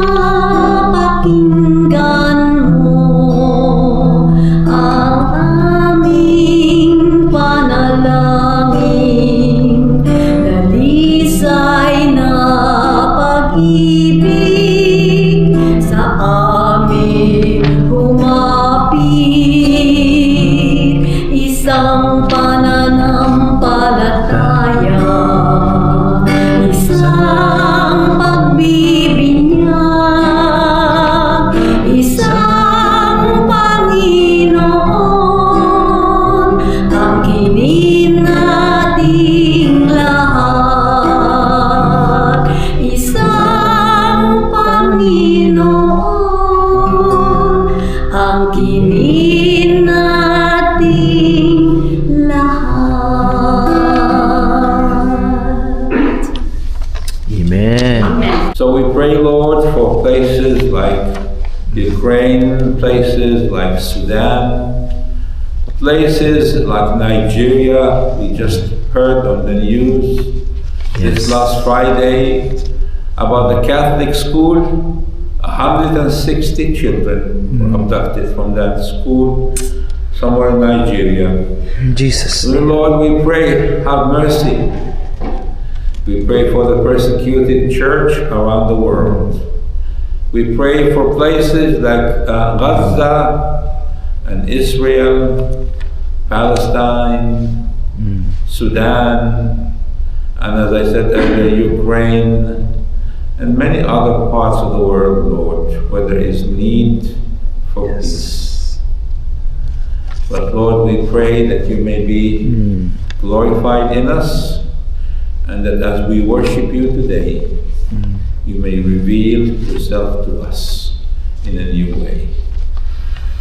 Oh. Like Sudan, places like Nigeria. We just heard on the news this last Friday about the Catholic school. 160 children were hmm. abducted from that school somewhere in Nigeria. Jesus. Dear Lord, we pray, have mercy. We pray for the persecuted church around the world. We pray for places like uh, Gaza and Israel, Palestine, Mm. Sudan, and as I said earlier, Ukraine, and many other parts of the world, Lord, where there is need for peace. But Lord, we pray that you may be Mm. glorified in us, and that as we worship you today. You may reveal yourself to us in a new way.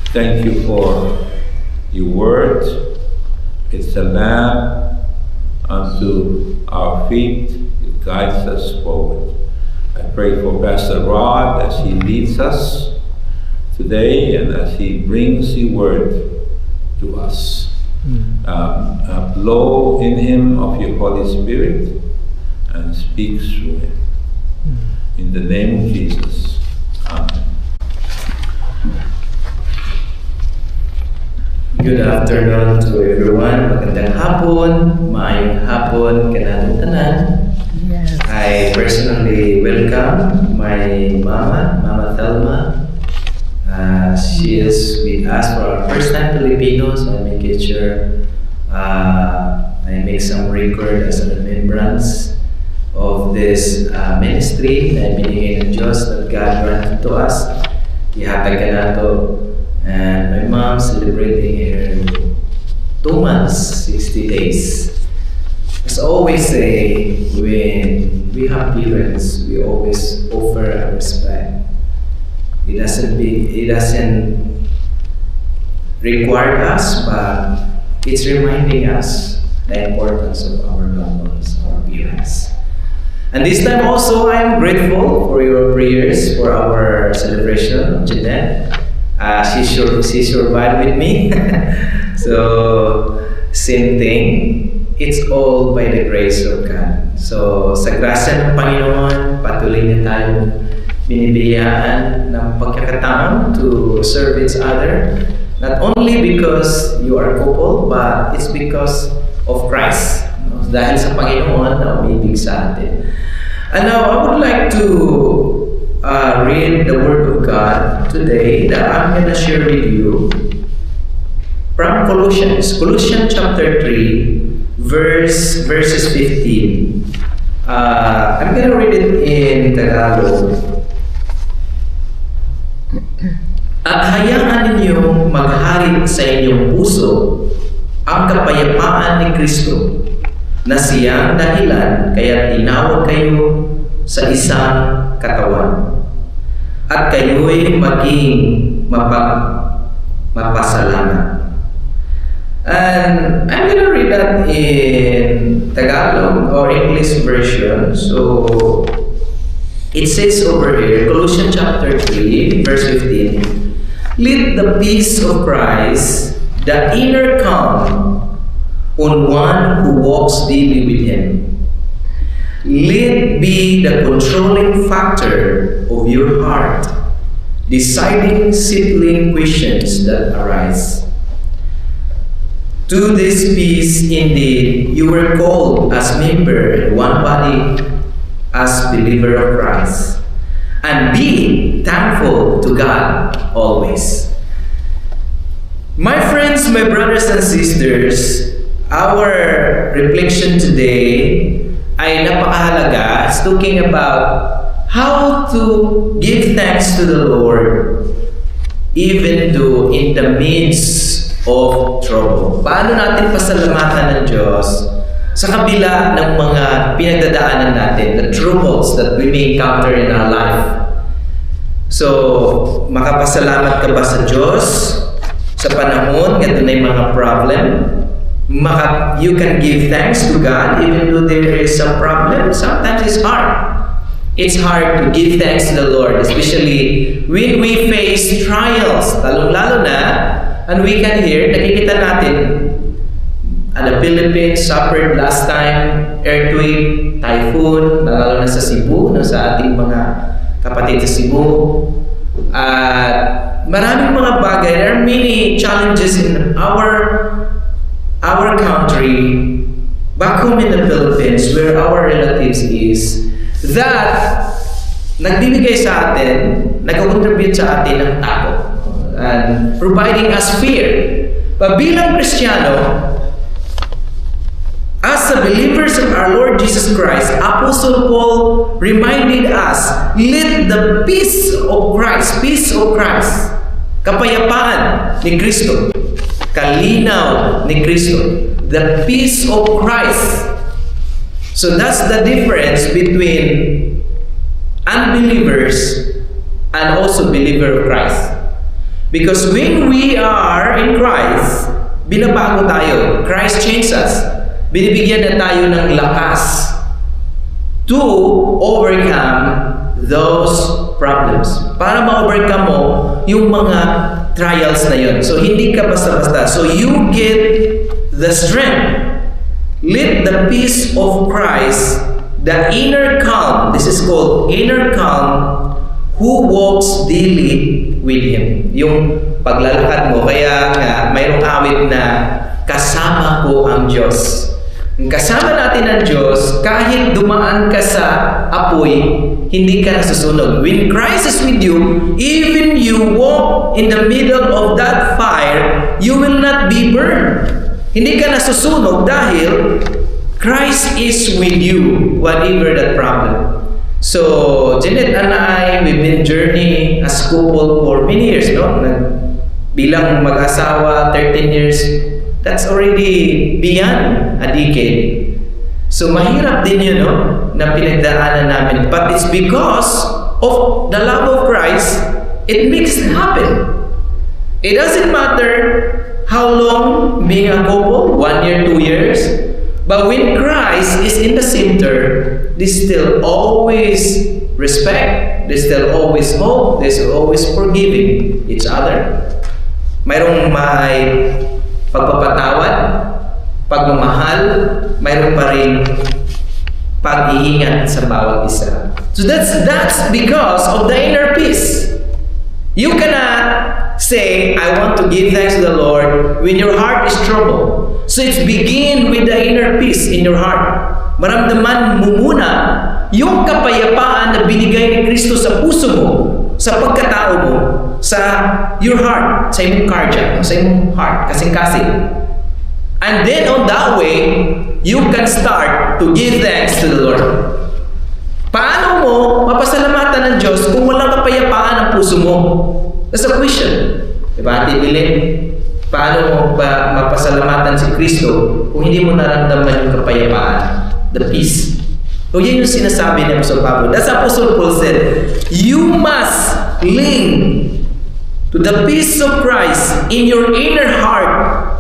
Thank you for your word. It's a lamp unto our feet, it guides us forward. I pray for Pastor Rod as he leads us today and as he brings your word to us Mm. um, blow in him of your Holy Spirit and speak through him. In the name of Jesus. Amen. Good afternoon to everyone. Magandang hapon, maayong hapon, kanang tanan. Yes. I personally welcome my mama, Mama Thelma. Uh, she is with us for our first time Filipinos. I make it sure uh, I make some record as a remembrance of this uh, ministry na binigay ng that God granted to us. Ihatag ka na to. And my mom celebrating her two months, 60 days. As always say, when we have parents, we always offer our respect. It doesn't be, it doesn't require us, but it's reminding us the importance of our loved ones, our parents. And this time also, I am grateful for your prayers for our celebration Jeanette. Uh, she, sur- she survived with me. so, same thing. It's all by the grace of God. So, sa grasya ng Panginoon, patuloy na tayong binibiyaan ng pagkakataon to serve each other. Not only because you are couple, but it's because of Christ. Dahil sa Panginoon na umibig sa atin. And now, I would like to uh, read the Word of God today that I'm going to share with you from Colossians, Colossians chapter 3, verse verses 15. Uh, I'm going to read it in Tagalog. At hayaan ninyong maghari sa inyong puso ang kapayapaan ni Kristo na siyang dahilan kaya tinawag kayo sa isang katawan. At kayo'y maging mapag mapasalamat. And I'm gonna read that in Tagalog or English version. So it says over here, Colossians chapter 3, verse 15. Let the peace of Christ, the inner calm, on one who walks daily with Him. Let be the controlling factor of your heart, deciding settling questions that arise. To this peace indeed you were called as member in one body as believer of Christ. And be thankful to God always. My friends, my brothers and sisters, our reflection today ay napakahalaga. It's talking about how to give thanks to the Lord even though in the midst of trouble. Paano natin pasalamatan ng Diyos sa kabila ng mga pinagdadaanan natin, the troubles that we may encounter in our life. So, makapasalamat ka ba sa Diyos sa panahon na yung mga problem? Maka, you can give thanks to God even though there is a problem. Sometimes it's hard. It's hard to give thanks to the Lord, especially when we face trials, lalong-lalo na, and we can hear, nakikita natin, uh, the Philippines suffered last time, earthquake, typhoon, lalo na sa Cebu, no, sa ating mga kapatid sa Cebu. At maraming mga bagay, there are many challenges in our our country, back home in the Philippines, where our relatives is, that nagbibigay sa atin, nag-contribute sa atin ng takot and providing us fear. But bilang Kristiyano, as the believers of our Lord Jesus Christ, Apostle Paul reminded us, let the peace of Christ, peace of Christ, kapayapaan ni Kristo, kalinaw ni Kristo, the peace of Christ. So that's the difference between unbelievers and also believer of Christ. Because when we are in Christ, binabago tayo. Christ changed us. Binibigyan na tayo ng lakas to overcome those problems. Para ma-overcome mo yung mga trials na yun. So, hindi ka basta-basta. So, you get the strength. Let the peace of Christ, the inner calm, this is called inner calm, who walks daily with Him. Yung paglalakad mo. Kaya nga, mayroong awit na kasama ko ang Diyos. Kasama natin ang Diyos, kahit dumaan ka sa apoy, hindi ka nasusunog. When Christ is with you, even you walk in the middle of that fire, you will not be burned. Hindi ka nasusunog dahil Christ is with you, whatever that problem. So, Janet and I, we've been journeying as couple for many years, no? Bilang mag-asawa, 13 years, that's already beyond a decade. So, mahirap din yun, no? Na pinagdaanan namin. But it's because of the love of Christ, it makes it happen. It doesn't matter how long being a couple, one year, two years. But when Christ is in the center, there's still always respect, there's still always hope, there's always forgiving each other. Mayroong may pagpapatawad, pagmamahal, mayroon pa rin pag-iingat sa bawat isa. So that's that's because of the inner peace. You cannot say, I want to give thanks to the Lord when your heart is troubled. So it's begin with the inner peace in your heart. Maramdaman mo muna yung kapayapaan na binigay ni Kristo sa puso mo, sa pagkatao mo, sa your heart, sa imong cardiac, sa imong heart, kasing-kasing. And then on that way, you can start to give thanks to the Lord. Paano mo mapasalamatan ng Diyos kung walang kapayapaan ang puso mo? That's a question. Diba, Ate Bilin? Paano mo ba mapasalamatan si Kristo kung hindi mo naramdaman yung kapayapaan? The peace. So yan yung sinasabi ni Apostle Pablo. That's Apostle Paul said, You must cling to the peace of Christ in your inner heart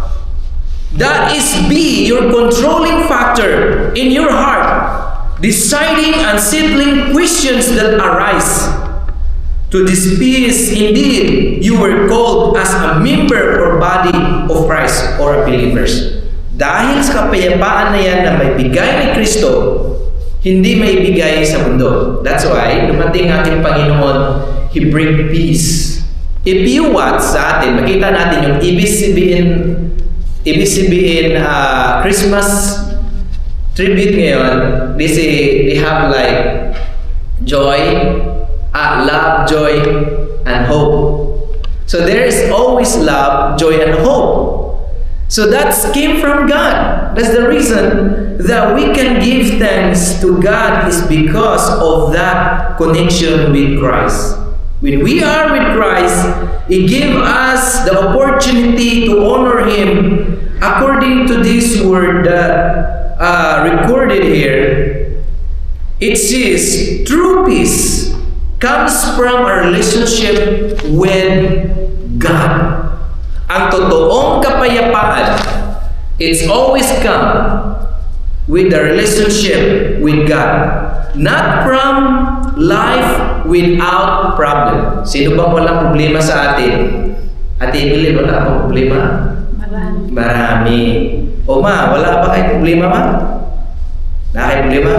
That is be your controlling factor in your heart, deciding and settling questions that arise. To this peace, indeed, you were called as a member or body of Christ or believers. Dahil sa kapayapaan na yan na may bigay ni Kristo, hindi maibigay sa mundo. That's why, dumating ating Panginoon, He bring peace. If you watch sa atin, makita natin yung ibig sabihin, sabihin ah, Christmas tribute ngayon, they say, they have like joy, ah, love, joy, and hope. So there is always love, joy, and hope. So that came from God. That's the reason that we can give thanks to God is because of that connection with Christ. When we are with Christ, He gave us the opportunity to honor Him according to this word that uh, recorded here. It says, true peace comes from a relationship with God. Ang totoong kapayapaan, it's always come with the relationship with God. Not from life without problem. Sino bang walang problema sa atin? Ate Emily, wala bang problema? Marami. Marami. O ma, wala ba kayo problema ma? Wala kayo problema?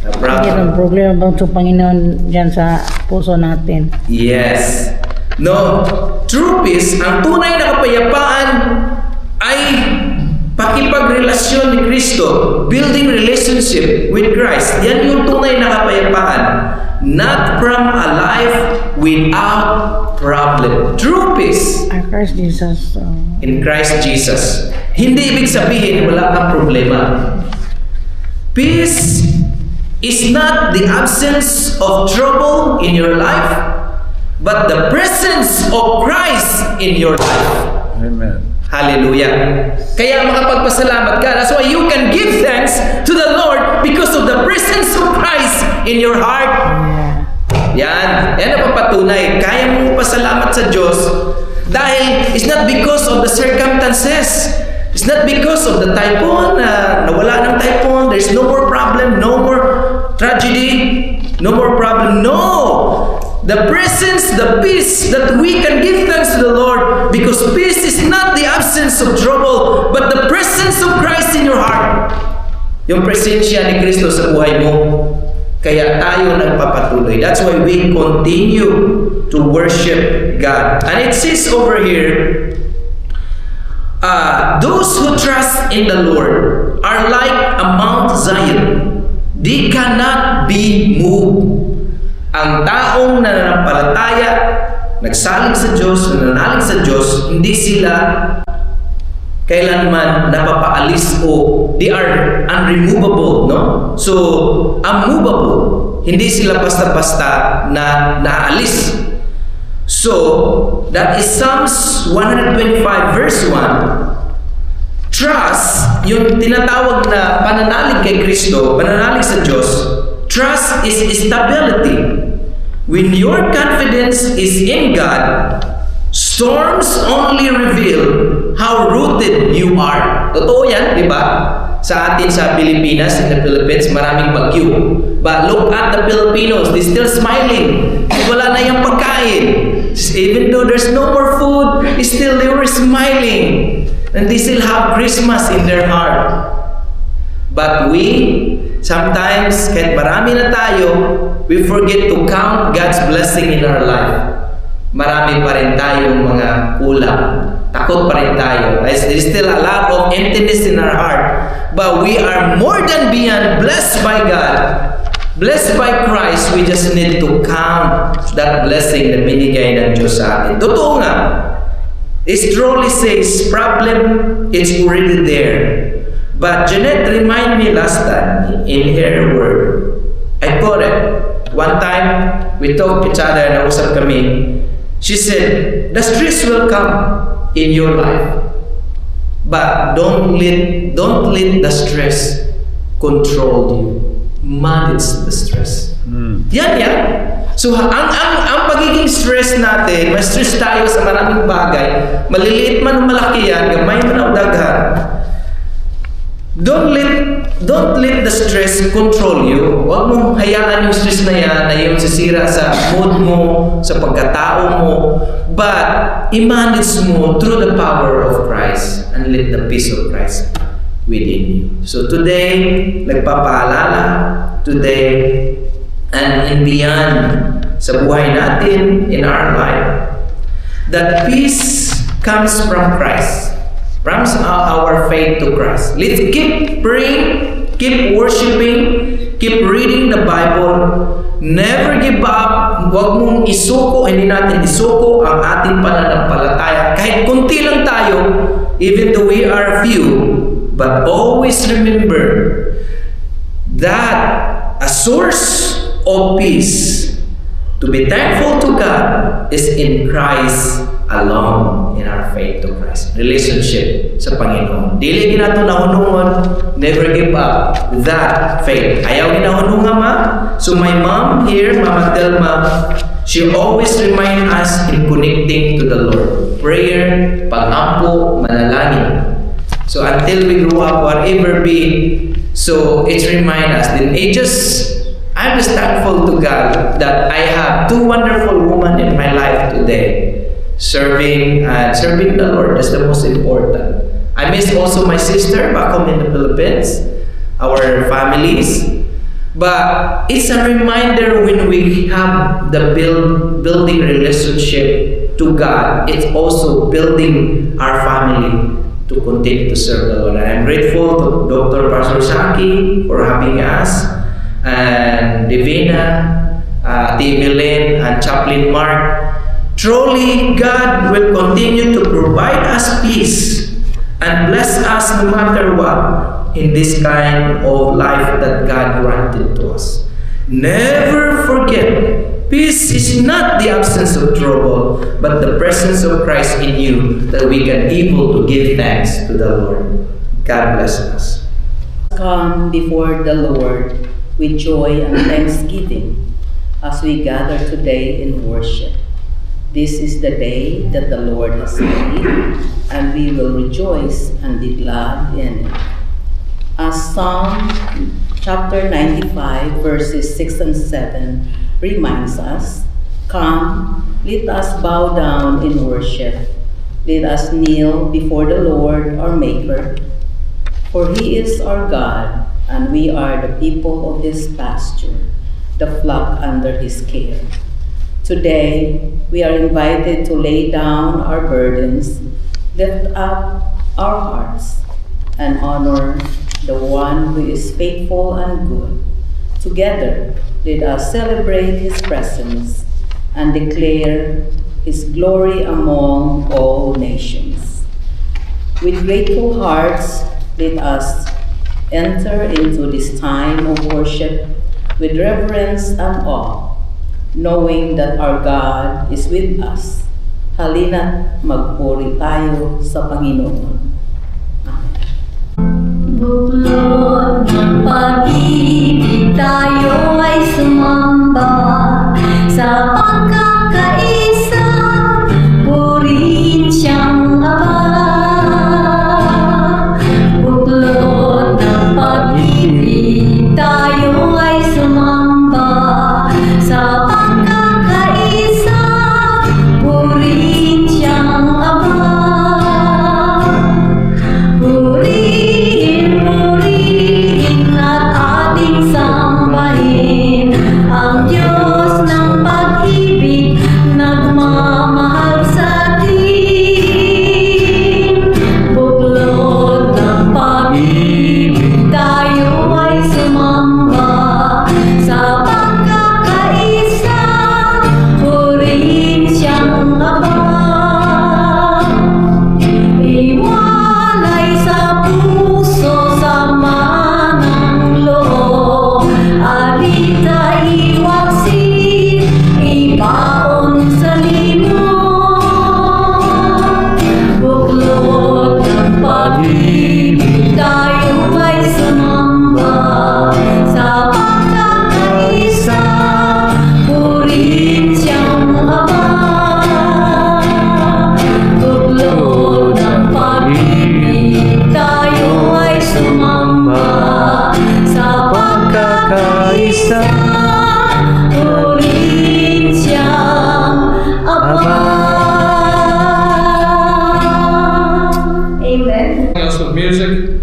Na problem? Mayroong problema bang sa Panginoon dyan sa puso natin? Yes. No. True peace, ang tunay na kapayapaan ay pakipagrelasyon ni Kristo, building relationship with Christ. Yan yung tunay na kapayapaan. Not from a life without problem. True peace Our Christ Jesus. uh, in Christ Jesus. Hindi ibig sabihin wala kang problema. Peace is not the absence of trouble in your life, but the presence of Christ in your life. Amen. Hallelujah. Kaya makapagpasalamat ka. That's why you can give thanks to the Lord because of the presence of Christ in your heart. Yan. Yan ang papatunay. Kaya mo pasalamat sa Diyos dahil it's not because of the circumstances. It's not because of the typhoon, na nawala ng typhoon, there's no more problem, no more tragedy, no more problem. No! The presence, the peace that we can give thanks to the Lord because peace is not the absence of trouble, but the presence of Christ in your heart. Yung presensya ni Kristo sa buhay mo. Kaya tayo nagpapatuloy. That's why we continue to worship God. And it says over here, uh, those who trust in the Lord are like a Mount Zion. They cannot be moved. Ang taong nananampalataya, nagsalig sa Diyos, nananalig sa Diyos, hindi sila kailanman napapaalis o they are unremovable, no? So, unmovable. Hindi sila basta-basta na naalis. So, that is Psalms 125 verse 1. Trust, yung tinatawag na pananalig kay Kristo, pananalig sa Diyos, trust is stability. When your confidence is in God, storms only reveal how rooted you are. Totoo yan, di ba? Sa atin sa Pilipinas, in the Philippines, maraming bagyo. But look at the Filipinos, they still smiling. Wala na yung pagkain. Even though there's no more food, still they were smiling. And they still have Christmas in their heart. But we, sometimes, kahit marami na tayo, we forget to count God's blessing in our life. Marami pa rin tayong mga kulang. Takot pa rin tayo. There's still a lot of emptiness in our heart. But we are more than beyond blessed by God. Blessed by Christ, we just need to count that blessing na binigay ng Diyos sa atin. Totoo nga, it truly says, problem is already there. But Jeanette remind me last time in her word, I got it. One time, we talked each other, nausap kami. She said, the stress will come in your life. But don't let, don't let the stress control you. Manage the stress. Mm. Yan yan. So ang ang ang pagiging stress natin, may stress tayo sa maraming bagay, maliliit man o malaki yan, gamay man o daghan. Don't let don't let the stress control you. Huwag mong hayaan yung stress na yan na yung sisira sa mood mo, sa pagkatao mo. But i-manage mo through the power of Christ and let the peace of Christ within you. So today, nagpapaalala, today and in beyond sa buhay natin in our life that peace comes from Christ from our faith to Christ. Let's keep praying keep worshiping keep reading the Bible. Never give up. Huwag mong isuko hindi natin isuko ang ating pananampalataya. Kahit kunti lang tayo even though we are few but always remember that a source of peace to be thankful to God is in Christ alone in our faith to Christ. Relationship sa Panginoon. Dili ginato nahunungon, never give up that faith. Ayaw ginahununga ma. So my mom here, Mama Telma, she always remind us in connecting to the Lord. Prayer, pag-ampo, manalangin. So until we grow up, whatever be, so it's remind us. Then it just, I'm just thankful to God that I have two wonderful women serving and serving the Lord. is the most important. I miss also my sister back home in the Philippines, our families. But it's a reminder when we have the build, building relationship to God, it's also building our family to continue to serve the Lord. And I'm grateful to Dr. Pastor Saki for having us, and Divina, uh, T. Milen, and Chaplain Mark. Truly, God will continue to provide us peace and bless us no matter what in this kind of life that God granted to us. Never forget, peace is not the absence of trouble, but the presence of Christ in you that we can able to give thanks to the Lord. God bless us. Come before the Lord with joy and thanksgiving as we gather today in worship. This is the day that the Lord has made, and we will rejoice and be glad in it. As Psalm chapter 95, verses 6 and 7 reminds us, Come, let us bow down in worship. Let us kneel before the Lord our Maker. For he is our God, and we are the people of his pasture, the flock under his care. Today, we are invited to lay down our burdens, lift up our hearts, and honor the one who is faithful and good. Together, let us celebrate his presence and declare his glory among all nations. With grateful hearts, let us enter into this time of worship with reverence and awe, knowing that our God is with us. Halina't magpuri tayo sa Panginoon. Buklod ng pag-ibig tayo ay sumamba sa music.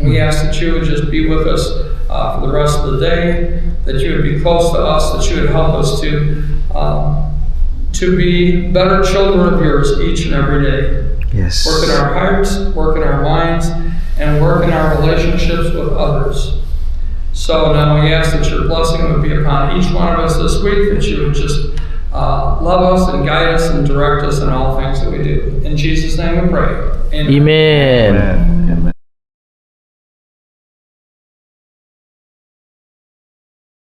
We ask that you would just be with us uh, for the rest of the day, that you would be close to us, that you would help us to, um, to be better children of yours each and every day. Yes. Work in our hearts, work in our minds, and work in our relationships with others. So now we ask that your blessing would be upon each one of us this week, that you would just uh, love us and guide us and direct us in all things that we do. In Jesus' name we pray. Amen. Amen. Amen.